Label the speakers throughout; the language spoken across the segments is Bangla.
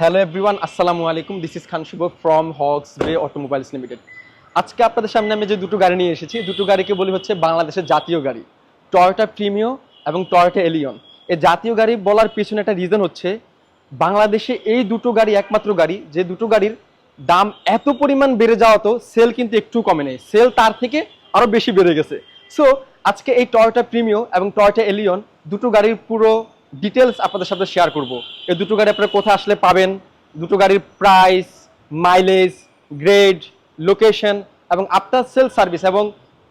Speaker 1: হ্যালো এভরিওয়ান আসসালামু আলাইকুম this is Khan Shuvo from Hawks Bay automobiles limited আজকে আপনাদের সামনে আমি যে দুটো গাড়ি নিয়ে এসেছি, দুটো গাড়িকে বলি হচ্ছে বাংলাদেশের জাতীয় গাড়ি টয়োটা প্রিমিও এবং টয়োটা এলিয়ন এই জাতীয় গাড়ি বলার পিছনে একটা রিজন হচ্ছে, বাংলাদেশে এই দুটো গাড়ি একমাত্র গাড়ি, যে দুটো গাড়ির দাম এত পরিমাণ বেড়ে যাওয়া তো সেল কিন্তু একটু কমে নেই। সেল তার থেকে আরও বেশি বেড়ে গেছে। সো আজকে এই টয়োটা প্রিমিও এবং টয়োটা এলিয়ন দুটো গাড়ির পুরো ডিটেলস আপনাদের সাথে শেয়ার করব। এই দুটো গাড়ি আপনারা কোথায় আসলে পাবেন, দুটো গাড়ির প্রাইস মাইলেজ গ্রেড লোকেশন এবং আফটার সেল সার্ভিস এবং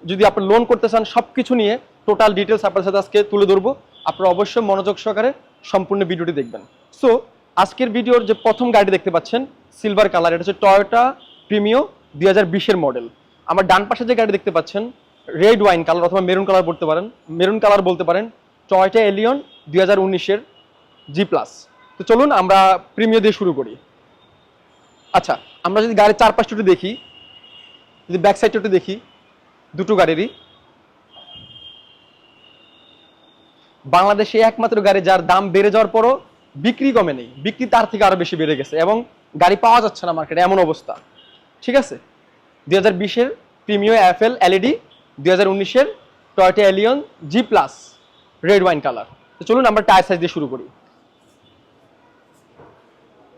Speaker 1: যদি আপনি লোন করতে চান সব কিছু নিয়ে টোটাল ডিটেলস আপনার সাথে আজকে তুলে ধরবো। আপনারা অবশ্যই মনোযোগ সহকারে সম্পূর্ণ ভিডিওটি দেখবেন। সো আজকের ভিডিওর যে প্রথম গাড়ি দেখতে পাচ্ছেন সিলভার কালার এটা হচ্ছে টয়োটা প্রিমিও দুই হাজার মডেল আমার ডান পাশে যে গাড়ি দেখতে পাচ্ছেন রেড ওয়াইন কালার অথবা মেরুন কালার বলতে পারেন মেরুন কালার বলতে পারেন টয়টা এলিয়ন দুই উনিশের জি প্লাস তো চলুন আমরা প্রিমিয় দিয়ে শুরু করি। আচ্ছা আমরা যদি গাড়ির চারপাশটা দেখি, যদি ব্যাক সাইডটা একটু দেখি, দুটো গাড়িরই। বাংলাদেশে একমাত্র গাড়ি যার দাম বেড়ে যাওয়ার পরও বিক্রি কমে নেই। বিক্রি তার থেকে আরও বেশি বেড়ে গেছে এবং গাড়ি পাওয়া যাচ্ছে না মার্কেটে এমন অবস্থা। ঠিক আছে? দুই হাজার বিশের প্রিমিও এফএল এলইডি দুই হাজার উনিশের Toyota Allion G plus red wine colour তো চলুন আমরা টায়ার সাইজ দিয়ে শুরু করি।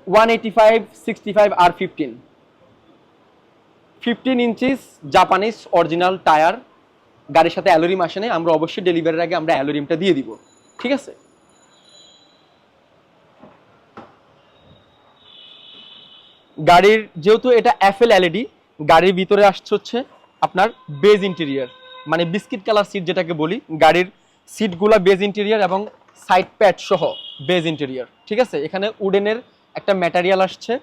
Speaker 1: One eighty five sixty five আর fifteen fifteen inches Japanese original tyre গাড়ির সাথে অ্যালোরিম আসে নাই, আমরা অবশ্যই ডেলিভারির আগে আমরা অ্যালোরিমটা দিয়ে দিব। ঠিক আছে? গাড়ির যেহেতু এটা এফএল এলইডি গাড়ির ভিতরে আসছে হচ্ছে আপনার বেজ ইন্টেরিয়ার মানে বিস্কিট কালার সিট যেটাকে বলি, গাড়ির সিটগুলো বেজ ইন্টেরিয়ার এবং সাইড প্যাড সহ বেজ ইন্টেরিয়ার, ঠিক আছে? এখানে উডেনের একটা ম্যাটেরিয়াল আসছে,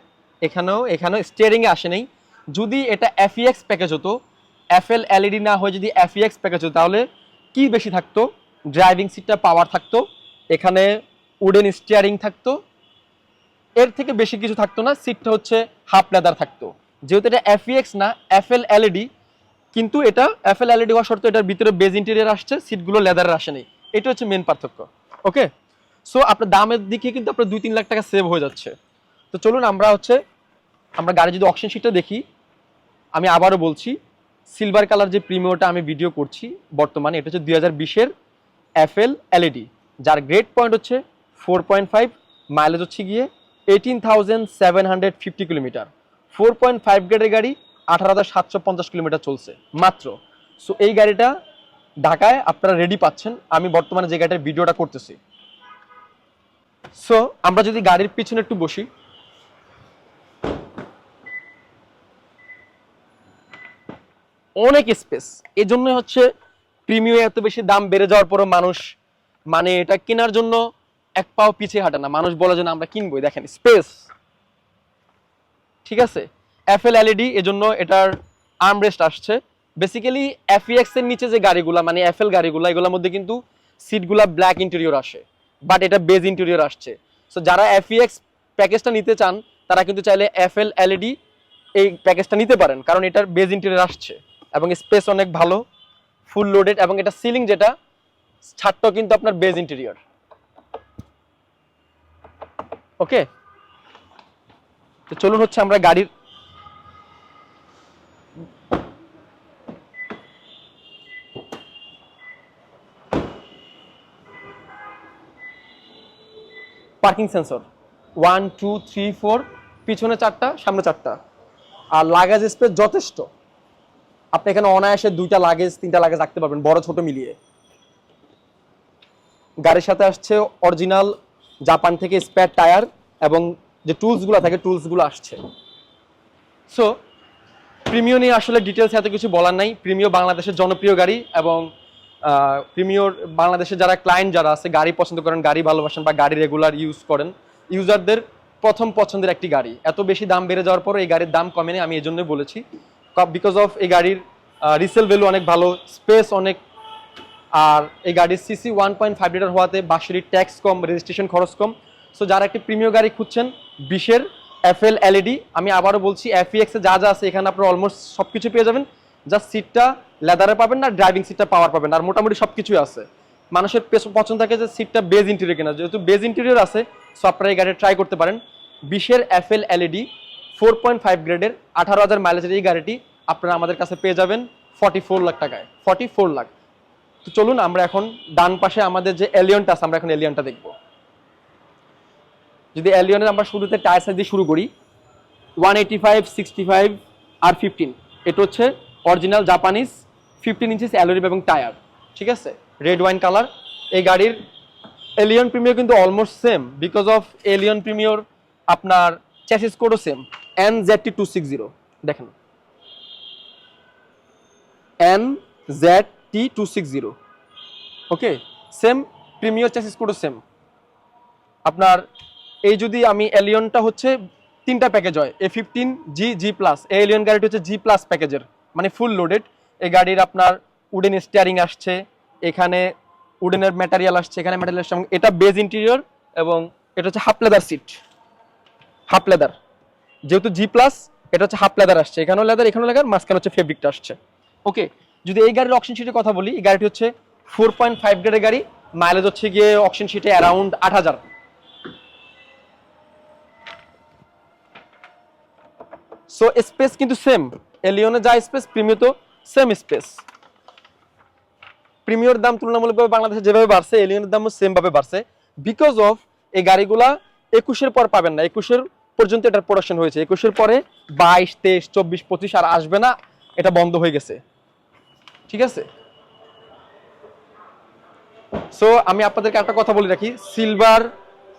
Speaker 1: এখানেও এখানেও স্টিয়ারিংয়ে আসে নাই। যদি এটা এফইএক্স প্যাকেজ হতো এফএল এলইডি না হয়ে যদি এফইএক্স প্যাকেজ হতো, তাহলে কি বেশি থাকতো? ড্রাইভিং সিটটা পাওয়ার থাকতো, এখানে উডেন স্টিয়ারিং থাকতো, এর থেকে বেশি কিছু থাকতো না সিটটা হচ্ছে হাফ লেদার থাকতো। যেহেতু এটা এফইএক্স না এফএল এলইডি কিন্তু এটা এফএল এলইডি হওয়া সত্ত্বেও এটার ভিতরে বেজ ইন্টেরিয়ার আসছে সিটগুলো লেদারের আসে নেই এটা হচ্ছে মেন পার্থক্য ওকে সো আপনার দামের দিকে কিন্তু আপনার দুই তিন লাখ টাকা সেভ হয়ে যাচ্ছে। তো চলুন আমরা হচ্ছে, আমরা গাড়ি যদি অপশন শিটটা দেখি, আমি আবারও বলছি সিলভার কালার যে প্রিমিয়রটা আমি ভিডিও করছি বর্তমানে, এটা হচ্ছে দুই হাজার বিশের এফএল এলইডি যার গ্রেড পয়েন্ট হচ্ছে ফোর পয়েন্ট ফাইভ মাইলেজ হচ্ছে গিয়ে eighteen thousand seven hundred fifty kilometre four point five গ্রেডের গাড়ি আঠারো হাজার সাতশো পঞ্চাশ কিলোমিটার চলছে। মাত্র। সো এই গাড়িটা ঢাকায় আপনারা রেডি পাচ্ছেন। আমি বর্তমানে যে গাড়িটার ভিডিওটা করতেছি। সো আমরা যদি গাড়ির পিছনে একটু বসি। অনেক স্পেস এই জন্য হচ্ছে প্রিমিয়াম এত বেশি দাম বেড়ে যাওয়ার পরও মানুষ মানে এটা কেনার জন্য এক পাও পিছিয়ে হাঁটে না। মানুষ বলে যে আমরা কিনবই। দেখেন স্পেস ঠিক আছে? এফএল এলইডি এজন্য এটার আর্মরেস্ট আসছে। বেসিক্যালি এফইএক্স এর নিচে যে গাড়িগুলা মানে এফএল গাড়িগুলা, এগুলোর মধ্যে কিন্তু সিটগুলা ব্ল্যাক ইন্টেরিয়র আসে। বাট এটা বেজ ইন্টেরিয়র আসছে। সো যারা এফইএক্স প্যাকেজটা নিতে চান, তারা কিন্তু চাইলে এফএল এলইডি এই প্যাকেজটা নিতে পারেন, কারণ এটার বেজ ইন্টেরিয়র আসছে। এবং স্পেস অনেক ভালো ফুল লোডেড এবং এটা সিলিং যেটা, ছাদটাও কিন্তু আপনার বেজ ইন্টেরিয়র ওকে তো চলুন হচ্ছে আমরা গাড়ির parking sensor. One two three four পিছনে চারটা, সামনে চারটা। আর লাগেজ স্পেস যথেষ্ট। আপনি এখানে অনায়াসে দুইটা লাগেজ তিনটা লাগেজ রাখতে পারবেন, বড় ছোট মিলিয়ে। গাড়ির সাথে আসছে অরিজিনাল জাপান থেকে স্পেয়ার টায়ার এবং যে টুলসগুলো থাকে টুলসগুলো আসছে। সো প্রিমিও নিয়ে আসলে ডিটেলস এত কিছু বলার নাই। প্রিমিও বাংলাদেশের জনপ্রিয় গাড়ি এবং প্রিমিওর বাংলাদেশে যারা ক্লায়েন্ট যারা আছে, গাড়ি পছন্দ করেন, গাড়ি ভালোবাসেন বা গাড়ি রেগুলার ইউজ করেন ইউজারদের প্রথম পছন্দের একটি গাড়ি। এত বেশি দাম বেড়ে যাওয়ার পর এই গাড়ির দাম কমেনি আমি এই জন্যই বলেছি বিকজ অফ এই গাড়ির রিসেল ভ্যালু অনেক ভালো স্পেস অনেক, আর এই গাড়ির CC one point five litre হওয়াতে বাৎসরিক ট্যাক্স কম রেজিস্ট্রেশন খরচ কম। সো যারা একটি প্রিমিয় গাড়ি খুঁজছেন, বিশের এফএল এলইডি আমি আবারও বলছি এফইএক্স এ যা যা আছে, এখানে আপনারা অলমোস্ট সব কিছু পেয়ে যাবেন। জাস্ট সিটটা লেদারে পাবেন না ড্রাইভিং সিটটা পাওয়ার পাবেন। আর মোটামুটি সব কিছুই আছে। মানুষের পেছ- পছন্দ থাকে যে সিটটা বেজ ইন্টেরিয়র কেনা যেহেতু বেজ ইন্টেরিয়র আছে সো আপনারা এই গাড়ি ট্রাই করতে পারেন। বিশের FL LED four point five গ্রেডের আঠারো হাজার মাইলেজের এই গাড়িটি আপনারা আমাদের কাছে পেয়ে যাবেন ফর্টি ফোর লাখ টাকায়। ফর্টি ফোর লাখ তো চলুন, আমরা এখন ডান পাশে আমাদের যে এলিয়নটা আছে, আমরা এখন এলিয়নটা দেখব। যদি এলিয়নের আমরা শুরুতে টায়ার সাইজ দিয়ে শুরু করি one eighty five sixty five আর ফিফটিন এটা হচ্ছে original Japanese fifteen inches alloy rim এবং টায়ার ঠিক আছে? রেড ওয়াইন কালার এই গাড়ির এলিয়ন প্রিমিয়র কিন্তু almost same because of Allion premier আপনার chassis কোডও same N Z T six zero দেখেন। N Z T two six zero okay same premier chassis কোডও সেম আপনার এই যদি আমি এলিয়নটা হচ্ছে তিনটা প্যাকেজ হয় A fifteen G G plus এই এলিয়ন গাড়িটা হচ্ছে জি প্লাস প্যাকেজের মানে ফুল লোডেড এই গাড়ির আপনার উডেন স্টিয়ারিং আসছে, এখানে উডেনের ম্যাটেরিয়াল আসছে, এখানে ম্যাটেরিয়াল আসছে এটা বেজ ইন্টেরিয়র এবং এটা হচ্ছে half leather seat half leather যেহেতু জি প্লাস এটা হচ্ছে হাফ লেদার আসছে। এখানেও লেদার এখানেও লেদার মাঝখানে হচ্ছে ফেব্রিকটা আসছে। ওকে যদি এই গাড়ির অপশন শিটের কথা বলি, এই গাড়িটি হচ্ছে ফোর পয়েন্ট ফাইভ গ্রেডের গাড়ি মাইলেজ হচ্ছে গিয়ে অপশন শিটে অ্যারাউন্ড আট হাজার। সো স্পেস কিন্তু সেম এলিয়নে যা স্পেস প্রিমিও তো সেম স্পেস প্রিমিয়র দাম তুলনামূলকভাবে বাংলাদেশে যেভাবে বাড়ছে এলিয়নের দামও সেম ভাবে বাড়ছে বিকজ অফ এই গাড়িগুলা একুশের পর পাবেন না। একুশের পর্যন্ত এটার প্রোডাকশন হয়েছে। একুশের পরে বাইশ, তেইশ, চব্বিশ, পঁচিশ আর আসবে না, এটা বন্ধ হয়ে গেছে। ঠিক আছে? সো আমি আপনাদেরকে একটা কথা বলে রাখি। সিলভার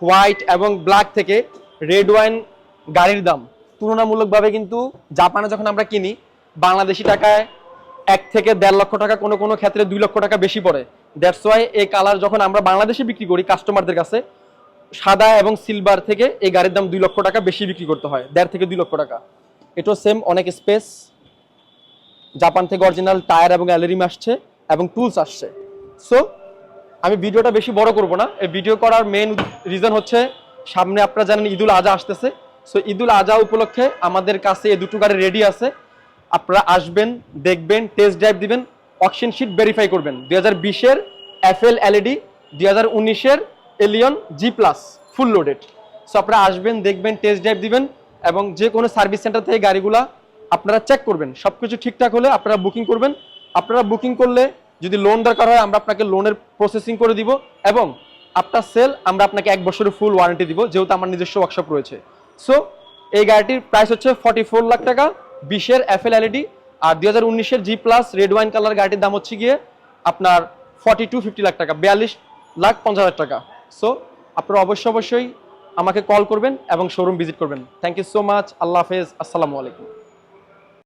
Speaker 1: হোয়াইট এবং ব্ল্যাক থেকে রেড ওয়াইন গাড়ির দাম। তুলনামূলকভাবে কিন্তু জাপানে যখন আমরা কিনি, বাংলাদেশি টাকায় এক থেকে দেড় লক্ষ টাকা কোনো কোনো ক্ষেত্রে দুই লক্ষ টাকা বেশি পড়ে। দ্যাটস ওয়াই এই কালার যখন আমরা বাংলাদেশে বিক্রি করি কাস্টমারদের কাছে, সাদা এবং সিলভার থেকে এই গাড়ির দাম দুই লক্ষ টাকা বেশি বিক্রি করতে হয়, দেড় থেকে দুই লক্ষ টাকা। এটাও সেম অনেক স্পেস জাপান থেকে অরিজিনাল টায়ার এবং অ্যালেরিম আসছে এবং টুলস আসছে। সো আমি ভিডিওটা বেশি বড় করব না। এই ভিডিও করার মেন রিজন হচ্ছে, সামনে আপনারা জানেন ঈদুল আজহা আসতেছে। সো ঈদুল আজহা উপলক্ষে আমাদের কাছে এই দুটো গাড়ি রেডি আছে। আপনারা আসবেন, দেখবেন টেস্ট ড্রাইভ দিবেন অকশন শিট ভেরিফাই করবেন। দুই হাজার বিশের এফএল এলইডি দুই হাজার উনিশের Allion G plus full loaded so আপনারা আসবেন, দেখবেন টেস্ট ড্রাইভ দিবেন এবং যে কোনো সার্ভিস সেন্টার থেকে গাড়িগুলা আপনারা চেক করবেন। সব কিছু ঠিকঠাক হলে আপনারা বুকিং করবেন। আপনারা বুকিং করলে যদি লোন দরকার হয়, আমরা আপনাকে লোনের প্রসেসিং করে দিব এবং আফটার সেল আমরা আপনাকে এক বছরের ফুল ওয়ারেন্টি দিব, যেহেতু আমার নিজস্ব ওয়ার্কশপ রয়েছে। সো এই গাড়িটির প্রাইস হচ্ছে ফর্টি ফোর লাখ টাকা, বিশের এফএল এলইডি আর দুই হাজার উনিশের G plus red wine colour গাড়িটির দাম হচ্ছে গিয়ে আপনার ফর্টি টু ফিফটি লাখ টাকা, বিয়াল্লিশ লাখ পঞ্চাশ হাজার টাকা। সো আপনারা অবশ্যই অবশ্যই আমাকে কল করবেন এবং শোরুম ভিজিট করবেন। থ্যাংক ইউ সো মাচ আল্লাহ হাফেজ, আসসালামু আলাইকুম।